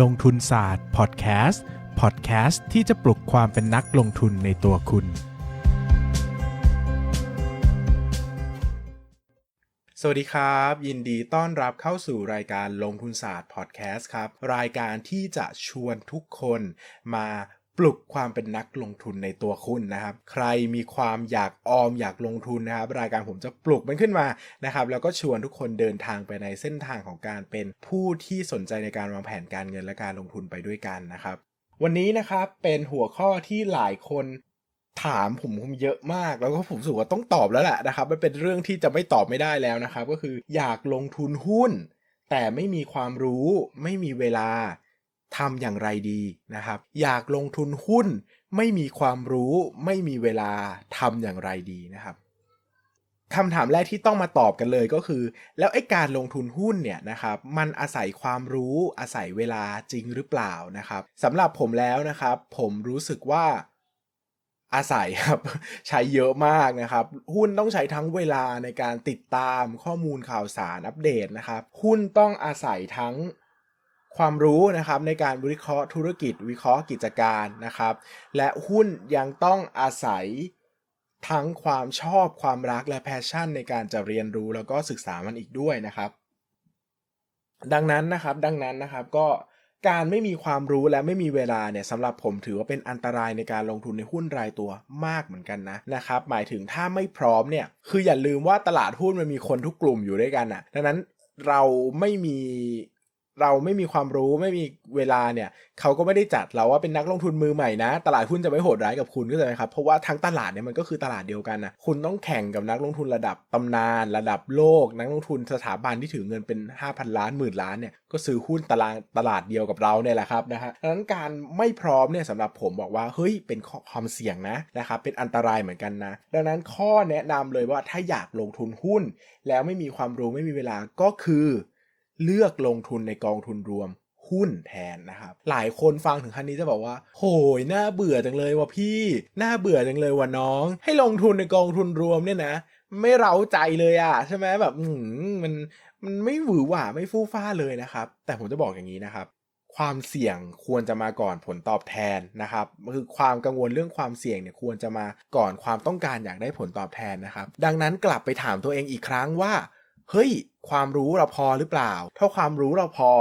ลงทุนศาสตร์พอดแคสต์พอดแคสต์ที่จะปลุกความเป็นนักลงทุนในตัวคุณ สวัสดีครับ ยินดีต้อนรับเข้าสู่รายการลงทุนศาสตร์พอดแคสต์ครับ รายการที่จะชวนทุกคนมา ปลุกความเป็นนักลงทุนในตัวคุณนะครับ ใครมีความอยากออมอยากลงทุนนะครับ รายการผมจะปลุกมันขึ้นมานะครับ แล้วก็ชวนทุกคนเดินทางไปในเส้นทางของการเป็นผู้ที่สนใจในการวางแผนการเงินและการลงทุนไปด้วยกันนะครับ วันนี้นะครับเป็นหัวข้อที่หลายคนถามผมผมเยอะมาก แล้วก็ผมรู้สึกว่าต้องตอบแล้วแหละนะครับ มันเป็นเรื่องที่จะไม่ตอบไม่ได้แล้วนะครับ ก็คืออยากลงทุนหุ้น แต่ไม่มีความรู้ ไม่มีเวลา ทำอย่างไรดีนะครับ อยากลงทุนหุ้นไม่มีความรู้ไม่มีเวลาทำอย่างไรดีนะครับคำถามแรกที่ต้องมาตอบกันเลยก็คือ แล้วไอ้การลงทุนหุ้นเนี่ยนะครับมันอาศัยความรู้อาศัยเวลาจริงหรือเปล่านะครับสำหรับผมแล้วนะครับ ผมรู้สึกว่าอาศัยครับใช้เยอะมากนะครับ หุ้นต้องใช้ทั้งเวลาในการติดตามข้อมูลข่าวสารอัปเดตนะครับ หุ้นต้องอาศัยทั้ง ความรู้นะครับในการวิเคราะห์ธุรกิจ วิเคราะห์กิจการนะครับ และหุ้นยังต้องอาศัยทั้งความชอบความรักและแพชชั่นในการจะเรียนรู้แล้วก็ศึกษามันอีกด้วยนะครับ ดังนั้นนะครับดังนั้นนะครับก็การไม่มีความรู้และไม่มีเวลาเนี่ยสำหรับผมถือว่าเป็นอันตรายในการลงทุนในหุ้นรายตัวมากเหมือนกันนะนะครับ หมายถึงถ้าไม่พร้อมเนี่ยคืออย่าลืมว่าตลาดหุ้นมันมีคนทุกกลุ่มอยู่ด้วยกันอะดังนั้นเราไม่มี เราไม่มีความรู้ไม่มีเวลาเนี่ยเขาก็ไม่ได้จัดเราว่าเป็นนักลงทุนมือใหม่นะ ตลาดหุ้นจะไม่โหดร้ายกับคุณก็เลยครับเพราะว่าทั้งตลาดเนี่ยมันก็คือตลาดเดียวกันนะคุณต้องแข่งกับนักลงทุนระดับตำนาน ระดับโลก นักลงทุนสถาบันที่ถือเงินเป็น 5,000 ล้านหมื่นล้านเนี่ยก็ซื้อหุ้นตลาดตลาดเดียวกับเราเนี่ยแหละครับนะฮะดังนั้นการไม่พร้อมเนี่ยสำหรับผมบอกว่าเฮ้ยเป็นความเสี่ยงนะนะครับเป็นอันตรายเหมือนกันนะ ดังนั้นข้อแนะนำเลยว่าถ้าอยากลงทุนหุ้น แล้วไม่มีความรู้ไม่มีเวลาก็คือ เลือกลงทุนในกองทุนรวมหุ้นแทนนะครับ หลายคนฟังถึงขั้นนี้จะบอกว่า โหยน่าเบื่อจังเลยว่ะพี่ น่าเบื่อจังเลยว่ะน้อง ให้ลงทุนในกองทุนรวมเนี่ยนะ ไม่เร้าใจเลยอะใช่ไหมแบบอืมมันมันไม่หวือหวาไม่ฟู่ฟ้าเลยนะครับ แต่ผมจะบอกอย่างนี้นะครับ ความเสี่ยงควรจะมาก่อนผลตอบแทนนะครับ คือความกังวลเรื่องความเสี่ยงเนี่ยควรจะมาก่อนความต้องการอยากได้ผลตอบแทนนะครับ ดังนั้นกลับไปถามตัวเองอีกครั้งว่า เฮ้ย ความรู้เราพอหรือเปล่า ถ้าความรู้เราพอ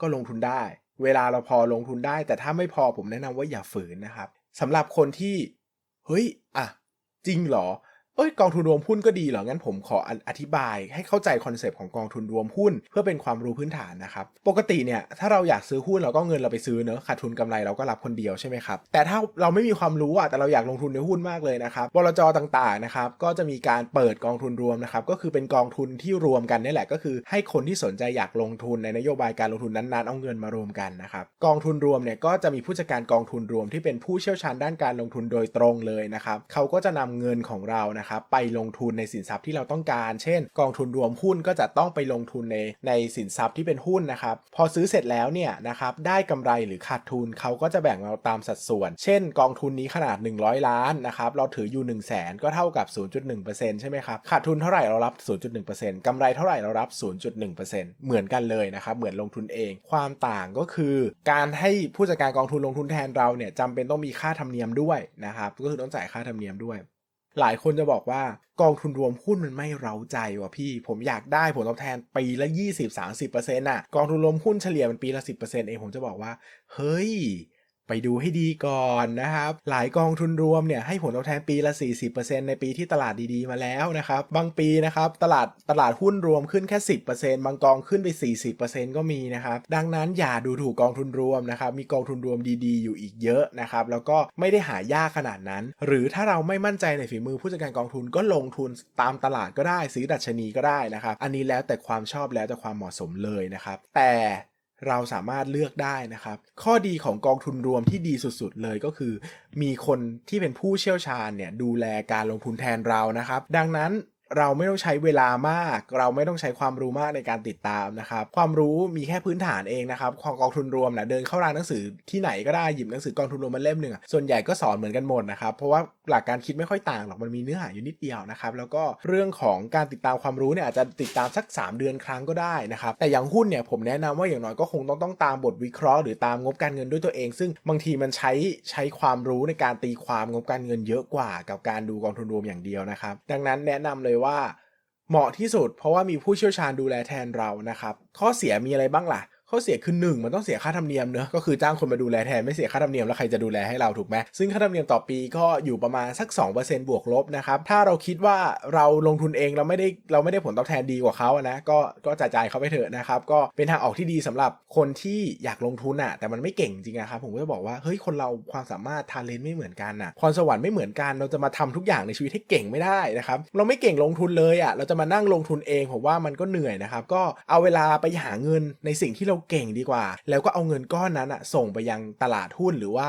ก็ลงทุนได้ เวลาเราพอลงทุนได้ แต่ถ้าไม่พอผมแนะนำว่าอย่าฝืนนะครับสำหรับคนที่ เฮ้ย อะ จริงเหรอ เอ้ยกองทุนรวมหุ้นก็ดีเหรอ งั้นผมขออธิบายให้เข้าใจคอนเซปต์ของกองทุนรวมหุ้น เพื่อเป็นความรู้พื้นฐานนะครับ ปกติเนี่ยถ้าเราอยากซื้อหุ้นเราก็เงินเราไปซื้อเนอะขาดทุนกำไรเราก็รับคนเดียวใช่ไหมครับ แต่ถ้าเราไม่มีความรู้อะแต่เราอยากลงทุนในหุ้นมากเลยนะครับบลจต่างๆนะครับก็จะมีการเปิดกองทุนรวมนะครับก็คือเป็นกองทุนที่รวมกันนี่แหละก็คือให้คนที่สนใจอยากลงทุนในนโยบายการลงทุนนั้นๆเอาเงินมารวมกันนะครับกองทุนรวมเนี่ยก็จะมีผู้จัดการกองทุนรวมที่เป็นผู้เชี่ยวชาญด้านการลงทุนโดยตรงเลยนะครับเขาก็จะนำเงินของเรานะครับไปลงทุนในสินทรัพย์ที่เราต้องการ เช่น กองทุนรวมหุ้นก็จะต้องไปลงทุนในในสินทรัพย์ที่เป็นหุ้นนะครับพอซื้อเสร็จแล้วเนี่ยนะครับได้กำไรหรือขาดทุนเขาก็จะแบ่งเราตามสัดส่วน เช่น กองทุนนี้ขนาด 100 ล้านนะครับเราถืออยู่ 1 0 0 0 0แสนก็เท่ากับ 0.1%ใช่ไหมครับขาดทุนเท่าไหร่เรารับ 0.1%กำไรเท่าไหร่เรารับ 0.1%เหมือนกันเลยนะครับเหมือนลงทุนเอง ความต่างก็คือ การให้ผู้จัดการกองทุนลงทุนแทนเราเนี่ยจำเป็นต้องมีค่าธรรมเนียมด้วยนะครับก็คือต้องจ่ายค่าธรรมเนียมด้วย หลายคนจะบอกว่ากองทุนรวมหุ้นมันไม่เร้าใจว่ะพี่ ผมอยากได้ผลตอบแทนปีละ 20-30%น่ะ กองทุนรวมหุ้นเฉลี่ยมันปีละ 10%เองผมจะบอกว่า เฮ้ย ไปดูให้ดีก่อนนะครับ หลายกองทุนรวมเนี่ยให้ผลตอบแทนปีละ 40%ในปีที่ตลาดดีๆมาแล้วนะครับ บางปีนะครับตลาดตลาดหุ้นรวมขึ้นแค่ 10%บางกองขึ้นไป 40%ก็มีนะครับ ดังนั้นอย่าดูถูกกองทุนรวมนะครับ มีกองทุนรวมดีๆ อยู่อีกเยอะนะครับ แล้วก็ไม่ได้หายากขนาดนั้น หรือถ้าเราไม่มั่นใจในฝีมือผู้จัดการกองทุนก็ลงทุนตามตลาดก็ได้ซื้อดัชนีก็ได้นะครับ อันนี้แล้วแต่ความชอบแล้วแต่ความเหมาะสมเลยนะครับ แต่ เราสามารถเลือกได้นะครับ ข้อดีของกองทุนรวมที่ดีสุดๆ เลยก็คือ มีคนที่เป็นผู้เชี่ยวชาญเนี่ยดูแลการลงทุนแทนเรานะครับ ดังนั้น เราไม่ต้องใช้เวลามาก เราไม่ต้องใช้ความรู้มากในการติดตามนะครับ ความรู้มีแค่พื้นฐานเองนะครับของกองทุนรวมนะเดินเข้าร้านหนังสือที่ไหนก็ได้หยิบหนังสือกองทุนรวมมาเล่มหนึ่งส่วนใหญ่ก็สอนเหมือนกันหมดนะครับ เพราะว่าหลักการคิดไม่ค่อยต่างหรอกมันมีเนื้อหาอยู่นิดเดียวนะครับ แล้วก็เรื่องของการติดตามความรู้เนี่ยอาจจะติดตามสัก 3 เดือนครั้งก็ได้นะครับ แต่อย่างหุ้นเนี่ยผมแนะนำว่าอย่างน้อยก็คงต้องต้องตามบทวิเคราะห์หรือตามงบการเงินด้วยตัวเอง ซึ่งบางทีมันใช้ใช้ความรู้ในการตีความงบการเงินเยอะกว่ากับการดูกองทุนรวมอย่างเดียวนะครับดังนั้นแนะนำเลยว่า เหมาะที่สุด เพราะว่ามีผู้เชี่ยวชาญดูแลแทนเรานะครับ ข้อเสียมีอะไรบ้างล่ะ ข้อเสียคือหนึ่งมันต้องเสียค่าธรรมเนียมเนอะก็คือจ้างคนมาดูแลแทนไม่เสียค่าธรรมเนียมแล้วใครจะดูแลให้เราถูกไหมซึ่งค่าธรรมเนียมต่อปีก็อยู่ประมาณสัก 2%บวกลบนะครับถ้าเราคิดว่าเราลงทุนเองเราไม่ได้เราไม่ได้ผลตอบแทนดีกว่าเขาอะนะก็ก็จ่ายจ่ายเขาไปเถอะนะครับก็เป็นทางออกที่ดีสำหรับคนที่อยากลงทุนอะแต่มันไม่เก่งจริงอะครับผมก็จะบอกว่าเฮ้ยคนเราความสามารถทาเลนต์ไม่เหมือนกันอะพรสวรรค์ไม่เหมือนกันเราจะมาทำทุกอย่างในชีวิตให้เก่งไม่ได้นะครับเราไม่เก่งลงทุนเลยอะเราจะมานั่งลงทุนเองผมว่ามันก็เหนื่อยนะครับก็เอาเวลาไปหาเงินในสิ่งที่เราเก่งดีกว่า แล้วก็เอาเงินก้อนนั้นอะส่งไปยังตลาดหุ้นหรือว่า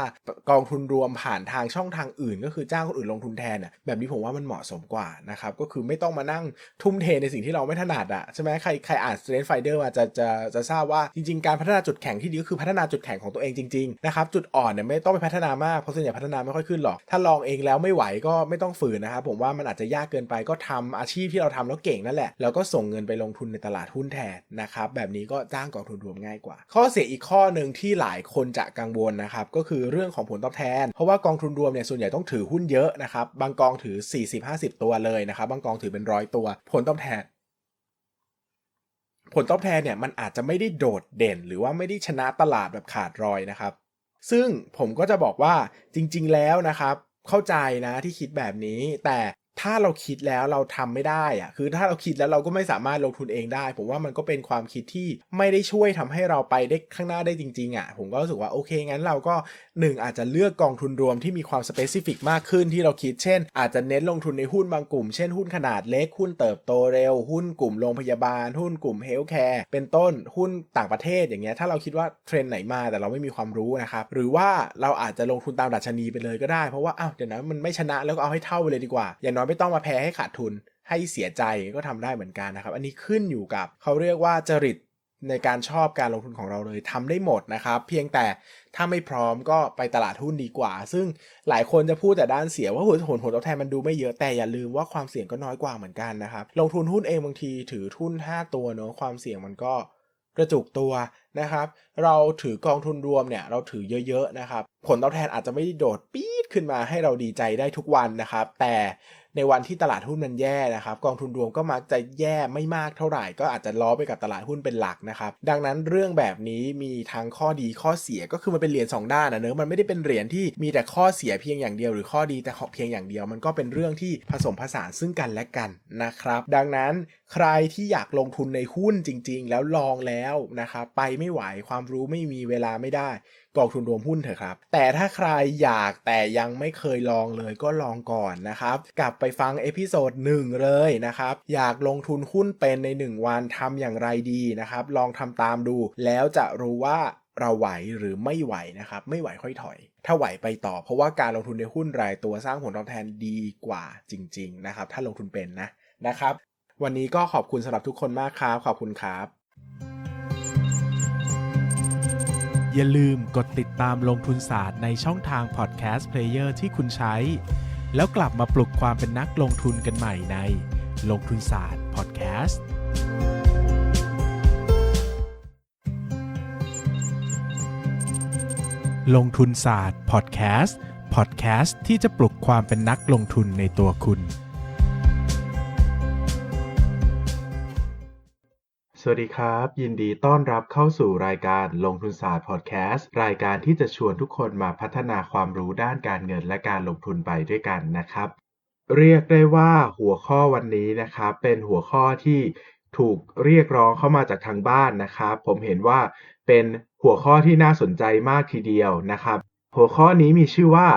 กองทุนรวมผ่านทางช่องทางอื่น ก็คือจ้างคนอื่นลงทุนแทนอะแบบนี้ผมว่ามันเหมาะสมกว่านะครับก็คือไม่ต้องมานั่งทุ่มเทในสิ่งที่เราไม่ถนัดอะใช่ไหมใครใครอ่าน Strength Finder มาจะจะจะทราบว่าจริง ๆ การพัฒนาจุดแข็งที่ดีก็คือพัฒนาจุดแข็งของตัวเองจริงๆนะครับจุดอ่อนเนี่ยไม่ต้องไปพัฒนามากเพราะส่วนใหญ่พัฒนาไม่ค่อยขึ้นหรอก ถ้าลองเองแล้วไม่ไหวก็ไม่ต้องฝืนนะครับผมว่ามันอาจจะยากเกินไปก็ทำอาชีพที่เราทำแล้วเก่งนั่นแหละแล้วก็ส่งเงินไปลงทุนในตลาดหุ้นแทนนะครับแบบนี้ก็จ้างกองทุนรวมง่ายกว่า ข้อเสียอีกข้อหนึ่งที่หลายคนจะกังวลนะครับก็คือเรื่องของผลตอบแทน เพราะว่ากองทุนรวมเนี่ยส่วนใหญ่ต้องถือหุ้นเยอะนะครับบางกองถือ 40-50 ตัวเลยนะครับบางกองถือเป็นร้อยตัว ผลตอบแทนผลตอบแทนเนี่ยมันอาจจะไม่ได้โดดเด่น หรือว่าไม่ได้ชนะตลาดแบบขาดรอยนะครับ ซึ่งผมก็จะบอกว่าจริง ๆ แล้วนะครับ เข้าใจนะที่คิดแบบนี้ แต่ ถ้าเราคิดแล้วเราทำไม่ได้อะคือถ้าเราคิดแล้วเราก็ไม่สามารถลงทุนเองได้ ผมว่ามันก็เป็นความคิดที่ไม่ได้ช่วยทำให้เราไปได้ข้างหน้าได้จริงๆอะ่ะ ผมก็รู้สึกว่าโอเคงั้นเราก็หนึ่งอาจจะเลือกกองทุนรวมที่มีความสเปซิฟิกมากขึ้นที่เราคิด เช่น อาจจะเน้นลงทุนในหุ้นบางกลุ่ม เช่นหุ้นขนาดเล็ก หุ้นเติบโตเร็ว หุ้นกลุ่มโรงพยาบาล หุ้นกลุ่มเฮลท์แคร์ เป็นต้น หุ้นต่างประเทศอย่างเงี้ย ถ้าเราคิดว่าเทรนด์ไหนมาแต่เราไม่มีความรู้นะครับ หรือว่าเราอาจจะลงทุนตามดัชนีไปเลยก็ได้ เพราะว่าอ้าวเดี๋ยวนะมันไม่ชนะแล้วก็เอาให้เท่าไปเลยดีกว่าอย่างน้อยไม่ต้องมาแพ้ให้ขาดทุนให้เสียใจก็ทำได้เหมือนกันนะครับ อันนี้ขึ้นอยู่กับเขาเรียกว่าจริตในการชอบการลงทุนของเราเลยทำได้หมดนะครับ เพียงแต่ถ้าไม่พร้อมก็ไปตลาดหุ้นดีกว่า ซึ่งหลายคนจะพูดแต่ด้านเสียว่าผลผลผลตอบแทนมันดูไม่เยอะแต่อย่าลืมว่าความเสี่ยงก็น้อยกว่าเหมือนกันนะครับ ลงทุนหุ้นเองบางทีถือทุน 5 ตัวเนอะความเสี่ยงมันก็กระจุกตัวนะครับ เราถือกองทุนรวมเนี่ยเราถือเยอะๆนะครับ ผลตอบแทนอาจจะไม่ได้โดดปี๊ดขึ้นมาให้เราดีใจได้ทุกวันนะครับ แต่ ในวันที่ตลาดหุ้นมันแย่นะครับกองทุนรวมก็มาจะแย่ไม่มากเท่าไหร่ ก็อาจจะล้อไปกับตลาดหุ้นเป็นหลักนะครับดังนั้นเรื่องแบบนี้มีทั้งข้อดีข้อเสียก็คือมันเป็นเหรียญ2ด้านนะเนอะมันไม่ได้เป็นเหรียญที่มีแต่ข้อเสียเพียงอย่างเดียวหรือข้อดีแต่เพียงอย่างเดียว มันก็เป็นเรื่องที่ผสมผสานซึ่งกันและกันนะครับ ดังนั้นใครที่อยากลงทุนในหุ้นจริง ๆ แล้วลองแล้วนะครับไปไม่ไหวความรู้ไม่มีเวลาไม่ได้กองทุนรวมหุ้นเถอะครับ แต่ถ้าใครอยากแต่ยังไม่เคยลองเลยก็ลองก่อนนะครับ กลับไปฟังเอพิโซดหนึ่งเลยนะครับ อยากลงทุนหุ้นเป็นใน 1 วันทำอย่างไรดีนะครับ ลองทำตามดู แล้วจะรู้ว่าเราไหวหรือไม่ไหวนะครับ ไม่ไหวค่อยถอย ถ้าไหวไปต่อ เพราะว่าการลงทุนในหุ้นรายตัวสร้างผลตอบแทนดีกว่าจริง ๆ นะครับ ถ้าลงทุนเป็นนะนะครับ วันนี้ก็ขอบคุณสำหรับทุกคนมากครับ ขอบคุณครับ อย่าลืมกดติดตามลงทุนศาสตร์ในช่องทางพอดแคสต์เพลเยอร์ที่คุณใช้ แล้วกลับมาปลุกความเป็นนักลงทุนกันใหม่ในลงทุนศาสตร์พอดแคสต์ลงทุนศาสตร์พอดแคสต์พอดแคสต์ที่จะปลุกความเป็นนักลงทุนในตัวคุณ สวัสดีครับ ยินดีต้อนรับเข้าสู่รายการลงทุนศาสตร์พอดแคสต์รายการที่จะชวนทุกคนมาพัฒนาความรู้ด้านการเงินและการลงทุนไปด้วยกันนะครับ เรียกได้ว่าหัวข้อวันนี้นะครับ เป็นหัวข้อที่ถูกเรียกร้องเข้ามาจากทางบ้านนะครับ ผมเห็นว่าเป็นหัวข้อที่น่าสนใจมากทีเดียวนะครับ หัวข้อนี้มีชื่อว่า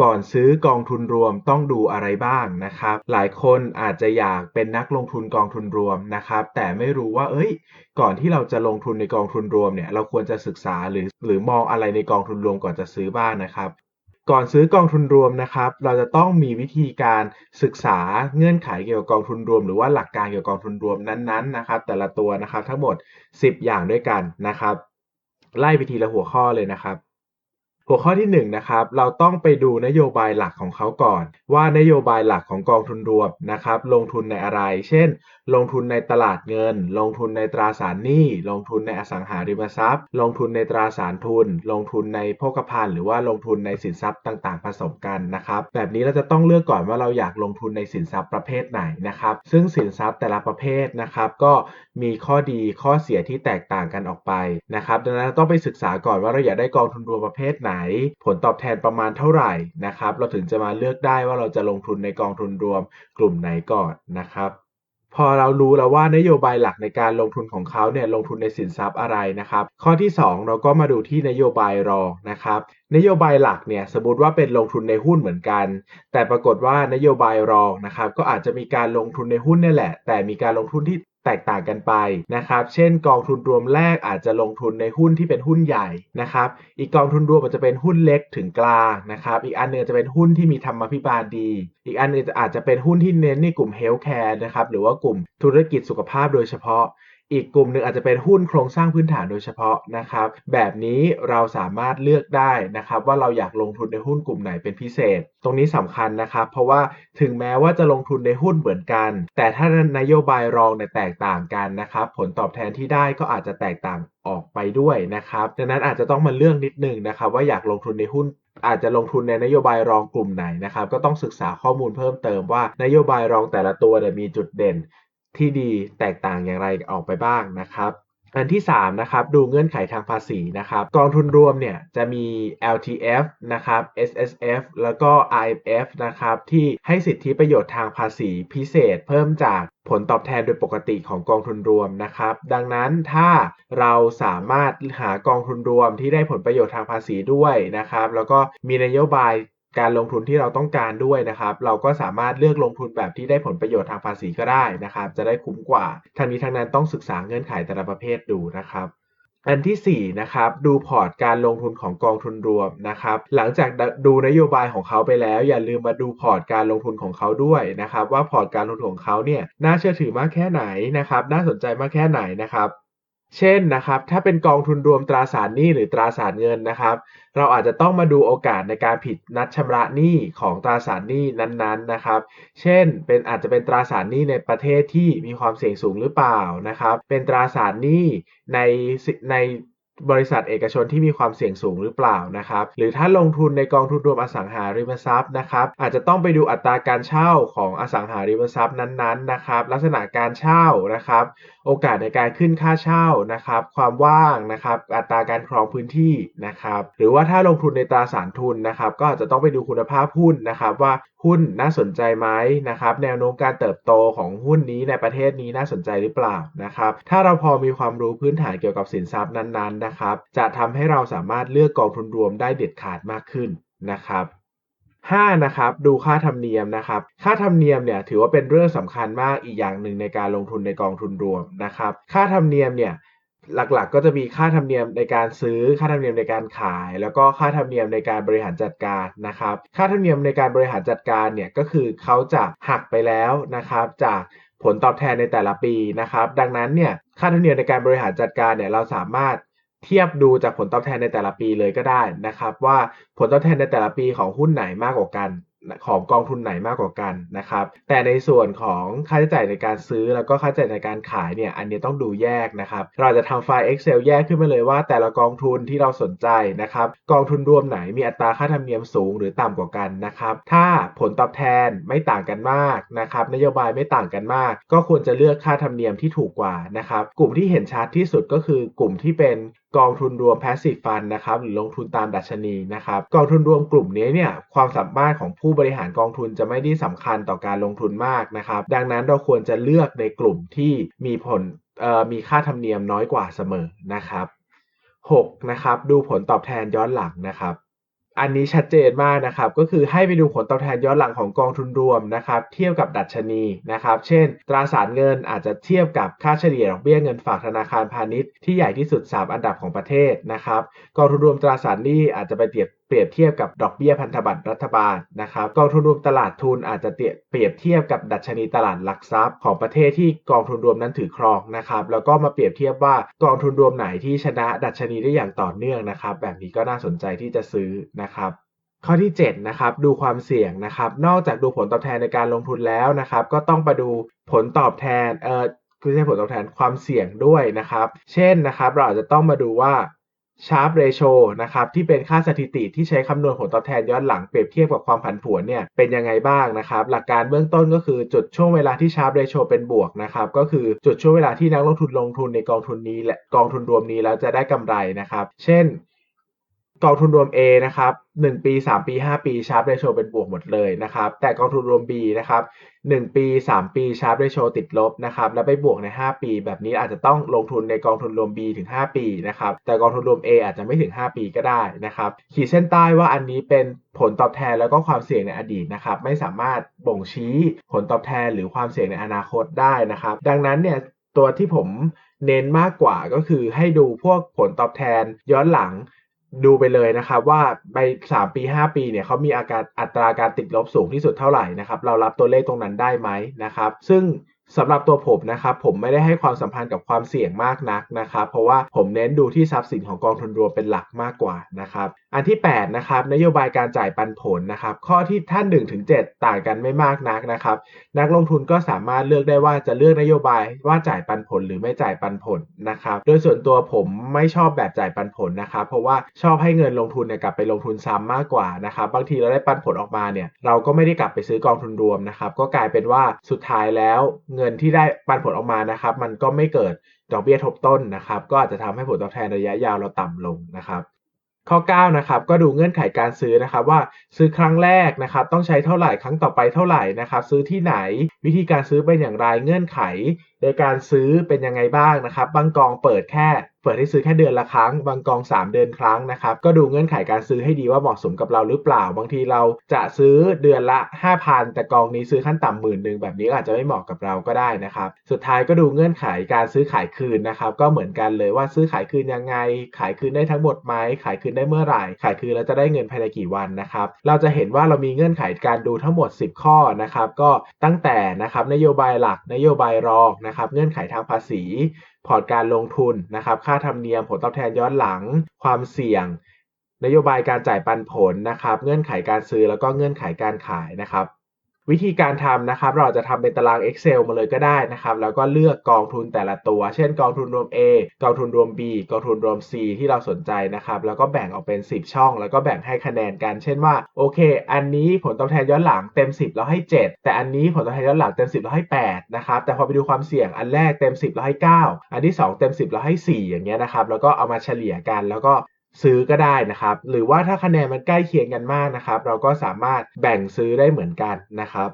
ก่อนซื้อกองทุนรวมต้องดูอะไรบ้างนะครับ หลายคนอาจจะอยากเป็นนักลงทุนกองทุนรวมนะครับ แต่ไม่รู้ว่า เอ้ย ก่อนที่เราจะลงทุนในกองทุนรวมเนี่ย เราควรจะศึกษาหรือหรือมองอะไรในกองทุนรวมก่อนจะซื้อบ้างนะครับก่อนซื้อกองทุนรวมนะครับ เราจะต้องมีวิธีการศึกษาเงื่อนไขเกี่ยวกับกองทุนรวม หรือว่าหลักการเกี่ยวกับกองทุนรวมนั้นๆนะครับ แต่ละตัวนะครับทั้งหมด 10 อย่างด้วยกันนะครับ ไล่ไปทีละหัวข้อเลยนะครับ หัวข้อที่1นงนะครับเราต้องไปดูนโยบายหลักของเขาก่อน ว่านโยบายหลักของกองทุนรวมนะครับลงทุนในอะไร เช่น ลงทุนในตลาดเงิน ลงทุนในตราสารหนี้ ลงทุนในอสังหาริมทรัพย์ ลงทุนในตราสารทุน ลงทุนในโภคภัณฑ์หรือว่าลงทุนในสินทรัพย์ต่างๆ ผสมกันนะครับแบบนี้เราจะต้องเลือกก่อนว่าเราอยากลงทุนในสินทรัพย์ประเภทไหนนะครับซึ่งสินทรัพย์แต่ละประเภทนะครับก็มีข้อดีข้อเสียที่แตกต่างกันออกไปนะครับดังนั้นต้องไปศึกษาก่อนว่าเราอยากได้กองทุนรวมประเภทไหนผลตอบแทนประมาณเท่าไหร่นะครับเราถึงจะมาเลือกได้ว่าเราจะลงทุนในกองทุนรวมกลุ่มไหนก่อนนะครับพอเรารู้แล้วว่านโยบายหลักในการลงทุนของเขาเนี่ยลงทุนในสินทรัพย์อะไรนะครับ ข้อที่ 2 เราก็มาดูที่นโยบายรองนะครับนโยบายหลักเนี่ยสมมติว่าเป็นลงทุนในหุ้นเหมือนกัน แต่ปรากฏว่านโยบายรองนะครับก็อาจจะมีการลงทุนในหุ้นนี่แหละ แต่มีการลงทุนที่ แตกต่างกันไปนะครับ เช่น กองทุนรวมแรกอาจจะลงทุนในหุ้นที่เป็นหุ้นใหญ่นะครับ อีกกองทุนรวมอาจจะเป็นหุ้นเล็กถึงกลางนะครับ อีกอันหนึงจะเป็นหุ้นที่มีธรรมพิบาลดี อีกอันหนึงอาจจะเป็นหุ้นที่เน้นในกลุ่มเฮลท์แคร์นะครับ หรือว่ากลุ่มธุรกิจสุขภาพโดยเฉพาะ อีกกลุ่มหนึ่งอาจจะเป็นหุ้นโครงสร้างพื้นฐานโดยเฉพาะนะครับ แบบนี้เราสามารถเลือกได้นะครับว่าเราอยากลงทุนในหุ้นกลุ่มไหนเป็นพิเศษ ตรงนี้สำคัญนะครับ เพราะว่าถึงแม้ว่าจะลงทุนในหุ้นเหมือนกัน แต่ถ้านโยบายรองเนี่ยแตกต่างกันนะครับ ผลตอบแทนที่ได้ก็อาจจะแตกต่างออกไปด้วยนะครับ ดังนั้นอาจจะต้องมาเลือกนิดนึงนะครับ ว่าอยากลงทุนในหุ้นอาจจะลงทุนในนโยบายรองกลุ่มไหนนะครับ ก็ต้องศึกษาข้อมูลเพิ่มเติมว่านโยบายรองแต่ละตัวมีจุดเด่น ที่ดีแตกต่างอย่างไรออกไปบ้างนะครับอันที่3นะครับดูเงื่อนไขทางภาษีนะครับกองทุนรวมเนี่ยจะมี LTF นะครับ SSF แล้วก็ IFF นะครับที่ให้สิทธิประโยชน์ทางภาษีพิเศษ เพิ่มจากผลตอบแทนโดยปกติของกองทุนรวมนะครับ ดังนั้นถ้าเราสามารถหากองทุนรวมที่ได้ผลประโยชน์ทางภาษีด้วยนะครับ แล้วก็มีนโยบาย การลงทุนที่เราต้องการด้วยนะครับ เราก็สามารถเลือกลงทุนแบบที่ได้ผลประโยชน์ทางภาษีก็ได้นะครับ จะได้คุ้มกว่าทั้งนี้ทั้งนั้นต้องศึกษาเงื่อนไขแต่ละประเภทดูนะครับอันที่4นะครับดูพอร์ตการลงทุนของกองทุนรวมนะครับ หลังจากดูนโยบายของเขาไปแล้ว อย่าลืมมาดูพอร์ตการลงทุนของเขาด้วยนะครับ ว่าพอร์ตการลงทุนของเขาเนี่ยน่าเชื่อถือมากแค่ไหนนะครับ น่าสนใจมากแค่ไหนนะครับ เช่นนะครับถ้าเป็นกองทุนรวมตราสารหนี้หรือตราสารเงินนะครับ เราอาจจะต้องมาดูโอกาสในการผิดนัดชำระหนี้ของตราสารหนี้นั้นๆนะครับ เช่น เป็นอาจจะเป็นตราสารหนี้ในประเทศที่มีความเสี่ยงสูงหรือเปล่านะครับ เป็นตราสารหนี้ในใน บริษัทเอกชนที่มีความเสี่ยงสูงหรือเปล่านะครับ หรือถ้าลงทุนในกองทุนรวมอสังหาริมทรัพย์นะครับ อาจจะต้องไปดูอัตราการเช่าของอสังหาริมทรัพย์นั้นๆนะครับ ลักษณะการเช่านะครับ โอกาสในการขึ้นค่าเช่านะครับ ความว่างนะครับ อัตราการครองพื้นที่นะครับ หรือว่าถ้าลงทุนในตราสารทุนนะครับ ก็อาจจะต้องไปดูคุณภาพหุ้นนะครับ ว่าหุ้นน่าสนใจไหมนะครับ แนวโน้มการเติบโตของหุ้นนี้ในประเทศนี้น่าสนใจหรือเปล่านะครับ ถ้าเราพอมีความรู้พื้นฐานเกี่ยวกับสินทรัพย์นั้นๆนะครับ จะทำให้เราสามารถเลือกกองทุนรวมได้เด็ดขาดมากขึ้นนะครับ 5 นะครับดูค่าธรรมเนียมนะครับ ค่าธรรมเนียมเนี่ยถือว่าเป็นเรื่องสำคัญมากอีกอย่างหนึ่งในการลงทุนในกองทุนรวมนะครับ ค่าธรรมเนียมเนี่ยหลักๆ ก็จะมีค่าธรรมเนียมในการซื้อ ค่าธรรมเนียมในการขาย แล้วก็ค่าธรรมเนียมในการบริหารจัดการนะครับ ค่าธรรมเนียมในการบริหารจัดการเนี่ยก็คือเขาจะหักไปแล้วนะครับ จากผลตอบแทนในแต่ละปีนะครับ ดังนั้นเนี่ยค่าธรรมเนียมในการบริหารจัดการเนี่ยเราสามารถ เทียบดูจากผลตอบแทนในแต่ละปีเลยก็ได้นะครับ ว่าผลตอบแทนในแต่ละปีของหุ้นไหนมากกว่ากัน ของกองทุนไหนมากกว่ากันนะครับ แต่ในส่วนของค่าใช้จ่ายในการซื้อแล้วก็ค่าใช้จ่ายในการขายเนี่ยอันนี้ต้องดูแยกนะครับ เราจะทำไฟล์ Excel แยกขึ้นมาเลยว่า แต่ละกองทุนที่เราสนใจนะครับ กองทุนรวมไหนมีอัตราค่าธรรมเนียมสูงหรือต่ำกว่ากันนะครับ ถ้าผลตอบแทนไม่ต่างกันมากนะครับ นโยบายไม่ต่างกันมาก ก็ควรจะเลือกค่าธรรมเนียมที่ถูกกว่านะครับ กลุ่มที่เห็นชัดที่สุดก็คือกลุ่มที่เป็นกองทุนรวม passive fund นะครับหรือลงทุนตามดัชนีนะครับ กองทุนรวมกลุ่มนี้เนี่ยความสามารถของผู้บริหารกองทุนจะไม่ได้สำคัญต่อการลงทุนมากนะครับ ดังนั้นเราควรจะเลือกในกลุ่มที่มีผลมีค่าธรรมเนียมน้อยกว่าเสมอนะครับ 6. นะครับดูผลตอบแทนย้อนหลังนะครับอันนี้ชัดเจนมากนะครับก็คือให้ไปดูผลตอบแทนย้อนหลังของกองทุนรวมนะครับเทียบกับดัชนีนะครับ เช่น ตราสารเงินอาจจะเทียบกับค่าเฉลี่ยดอกเบี้ยเงินฝากธนาคารพาณิชย์ที่ใหญ่ที่สุด 3 อันดับของประเทศนะครับกองทุนรวมตราสารหนี้อาจจะไปเทียบ เปรียบเทียบกับดอกเบี้ยพันธบัตรรัฐบาลนะครับกองทุนรวมตลาดทุนอาจจะเปรียบเทียบกับดัชนีตลาดหลักทรัพย์ ของประเทศที่กองทุนรวมนั้นถือครองนะครับแล้วก็มาเปรียบเทียบว่ากองทุนรวมไหนที่ชนะดัชนีได้อย่างต่อเนื่องนะครับ แบบนี้ก็น่าสนใจที่จะซื้อนะครับข้อที่7นะครับดูความเสี่ยงนะครับ นอกจากดูผลตอบแทนในการลงทุนแล้วนะครับ ก็ต้องมาดูผลตอบแทนเอ่อคือไม่ใช่ผลตอบแทนความเสี่ยงด้วยนะครับ เช่นนะครับ เราอาจจะต้องมาดูว่า Sharp Ratio นะครับที่เป็นค่าสถิติที่ใช้คำนวณผลตอบแทนย้อนหลังเปรียบเทียบกับความผันผวนเนี่ยเป็นยังไงบ้างนะครับ หลักการเบื้องต้นก็คือจุดช่วงเวลาที่ Sharp Ratio เป็นบวกนะครับก็คือจุดช่วงเวลาที่นักลงทุนลงทุนในกองทุนนี้และกองทุนรวมนี้แล้วจะได้กำไรนะครับ เช่น กองทุนรวม A นะครับ1ปี 3 ปี 5 ปีชาร์ปเรโชเป็นบวกหมดเลยนะครับ แต่กองทุนรวม B นะครับ1ปี 3 ปีชาร์ปเรโชติดลบนะครับแล้วไปบวกใน 5 ปี แบบนี้อาจจะต้องลงทุนในกองทุนรวม B ถึง 5 ปีนะครับแต่กองทุนรวม A อาจจะไม่ถึง 5 ปีก็ได้นะครับขีดเส้นใต้ว่าอันนี้เป็นผลตอบแทนแล้วก็ความเสี่ยงในอดีตนะครับไม่สามารถบ่งชี้ผลตอบแทนหรือความเสี่ยงในอนาคตได้นะครับ ดังนั้นเนี่ยตัวที่ผมเน้นมากกว่าก็คือให้ดูพวกผลตอบแทนย้อนหลัง ดูไปเลยนะครับว่าไป3ปีห้าปีเนี่ยเขามีอาการอัตราการติดลบสูงที่สุดเท่าไหร่นะครับเรารับตัวเลขตรงนั้นได้ไหมนะครับซึ่งสำหรับตัวผมนะครับผมไม่ได้ให้ความสัมพันธ์กับความเสี่ยงมากนักนะครับเพราะว่าผมเน้นดูที่ทรัพย์สินของกองทุนรวมเป็นหลักมากกว่านะครับ อันที่ 8 นะครับ นโยบายการจ่ายปันผลนะครับ ข้อที่ท่าน1ถึง7ต่างกันไม่มากนักนะครับ นักลงทุนก็สามารถเลือกได้ว่าจะเลือกนโยบายว่าจ่ายปันผลหรือไม่จ่ายปันผลนะครับ โดยส่วนตัวผมไม่ชอบแบบจ่ายปันผลนะครับ เพราะว่าชอบให้เงินลงทุนเนี่ยกลับไปลงทุนซ้ำมากกว่านะครับ บางทีเราได้ปันผลออกมาเนี่ย เราก็ไม่ได้กลับไปซื้อกองทุนรวมนะครับ ก็กลายเป็นว่าสุดท้ายแล้วเงินที่ได้ปันผลออกมานะครับ มันก็ไม่เกิดดอกเบี้ยทบต้นนะครับ ก็อาจจะทำให้ผลตอบแทนระยะยาวเราต่ำลงนะครับ ข้อ 9 นะครับ ก็ดูเงื่อนไขการซื้อนะครับว่าซื้อครั้งแรกนะครับ ต้องใช้เท่าไหร่ครั้งต่อไปเท่าไหร่นะครับ ซื้อที่ไหน วิธีการซื้อเป็นอย่างไรเงื่อนไข ในการซื้อเป็นยังไงบ้างนะครับ บางกองเปิดแค่ เปิดให้ซื้อแค่เดือนละครั้ง บางกอง 3 เดือนครั้งนะครับ ก็ดูเงื่อนไขการซื้อให้ดีว่าเหมาะสมกับเราหรือเปล่า บางทีเราจะซื้อเดือนละ 5,000 แต่กองนี้ซื้อขั้นต่ำหมื่นหนึ่งแบบนี้อาจจะไม่เหมาะกับเราก็ได้นะครับ สุดท้ายก็ดูเงื่อนไขการซื้อขายคืนนะครับ ก็เหมือนกันเลยว่าซื้อขายคืนยังไง ขายคืนได้ทั้งหมดไหมขายคืนได้เมื่อไหร่ ขายคืนแล้วจะได้เงินภายในกี่วันนะครับ เราจะเห็นว่าเรามีเงื่อนไขการดูทั้งหมด 10 ข้อนะครับ ก็ตั้งแต่นะครับนโยบายหลักนโยบายรองนะครับเงื่อนไขทางภาษี พอร์ตการลงทุนนะครับค่าธรรมเนียมผลตอบแทนย้อนหลัง ความเสี่ยง นโยบายการจ่ายปันผลนะครับเงื่อนไขการซื้อแล้วก็เงื่อนไขการขายนะครับ วิธีการทำนะครับ เราจะทำเป็นตาราง Excel มาเลยก็ได้นะครับ แล้วก็เลือกกองทุนแต่ละตัว เช่นกองทุนรวม A กองทุนรวม B กองทุนรวม C ที่เราสนใจนะครับ แล้วก็แบ่งออกเป็น 10 ช่อง แล้วก็แบ่งให้คะแนนกัน เช่นว่า โอเค อันนี้ผลตอบแทนย้อนหลังเต็ม 10แล้วให้ 7 แต่อันนี้ผลตอบแทนย้อนหลังเต็ม 10แล้วให้ 8 นะครับ แต่พอไปดูความเสี่ยง อันแรกเต็ม 10แล้วให้ 9 อันที่ 2 เต็ม 10แล้วให้ 4 อย่างเงี้ยนะครับ แล้วก็เอามาเฉลี่ยกัน แล้วก็ ซื้อก็ได้นะครับ หรือว่าถ้าคะแนนมันใกล้เคียงกันมากนะครับ เราก็สามารถแบ่งซื้อได้เหมือนกันนะครับ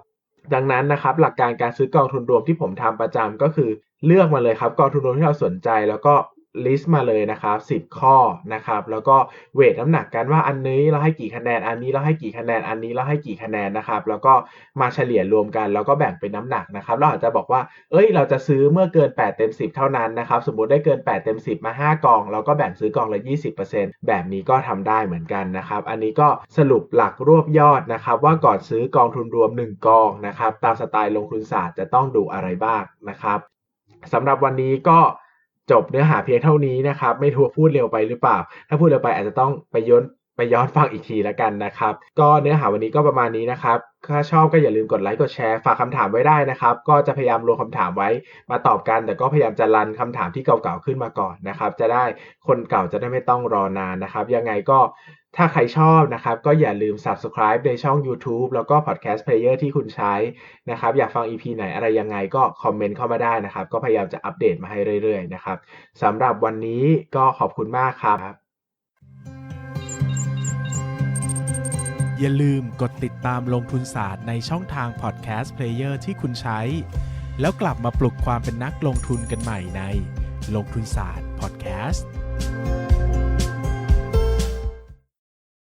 ดังนั้นนะครับ หลักการการซื้อกองทุนรวมที่ผมทำประจำก็คือ เลือกมาเลยครับกองทุนรวมที่เราสนใจ แล้วก็ ลิสต์มาเลยนะครับ10 ข้อนะครับ แล้วก็เวทน้ำหนักกันว่าอันนี้เราให้กี่คะแนน อันนี้เราให้กี่คะแนน อันนี้เราให้กี่คะแนนนะครับ แล้วก็มาเฉลี่ยรวมกัน แล้วก็แบ่งเป็นน้ำหนักนะครับ เราอาจจะบอกว่า เอ้ย เราจะซื้อเมื่อเกิน 8 เต็ม 10 เท่านั้นนะครับ สมมุติได้เกิน 8 เต็ม 10 มา 5กอง เราก็แบ่งซื้อกองละ 20%แบบนี้ก็ทำได้เหมือนกันนะครับ อันนี้ก็สรุปหลักรวบยอดนะครับว่าก่อนซื้อกองทุนรวม 1 กองนะครับ ตามสไตล์ลงทุนศาสตร์จะต้องดูอะไรบ้างนะครับสำหรับวันนี้ก็ จบเนื้อหาเพียงเท่านี้นะครับ ไม่ทัวพูดเร็วไปหรือเปล่า ถ้าพูดเร็วไปอาจจะต้องไปย้อนไปย้อนฟังอีกทีแล้วกันนะครับ ก็เนื้อหาวันนี้ก็ประมาณนี้นะครับ ถ้าชอบก็อย่าลืมกดไลค์กดแชร์ฝากคำถามไว้ได้นะครับ ก็จะพยายามรวมคำถามไว้มาตอบกัน แต่ก็พยายามจะรันคำถามที่เก่าๆขึ้นมาก่อนนะครับ จะได้คนเก่าจะได้ไม่ต้องรอนานนะครับ ยังไงก็ ถ้าใครชอบนะครับก็อย่าลืม subscribe ในช่อง YouTube แล้วก็ podcast player ที่คุณใช้นะครับ อยากฟัง EP ไหนอะไรยังไงก็คอมเมนต์เข้ามาได้นะครับ ก็พยายามจะอัปเดตมาให้เรื่อยๆนะครับสำหรับวันนี้ก็ขอบคุณมากครับ อย่าลืมกดติดตามลงทุนศาสตร์ในช่องทางพอดแคสต์เพลเยอร์ที่คุณใช้ แล้วกลับมาปลุกความเป็นนักลงทุนกันใหม่ในลงทุนศาสตร์พอดแคสต์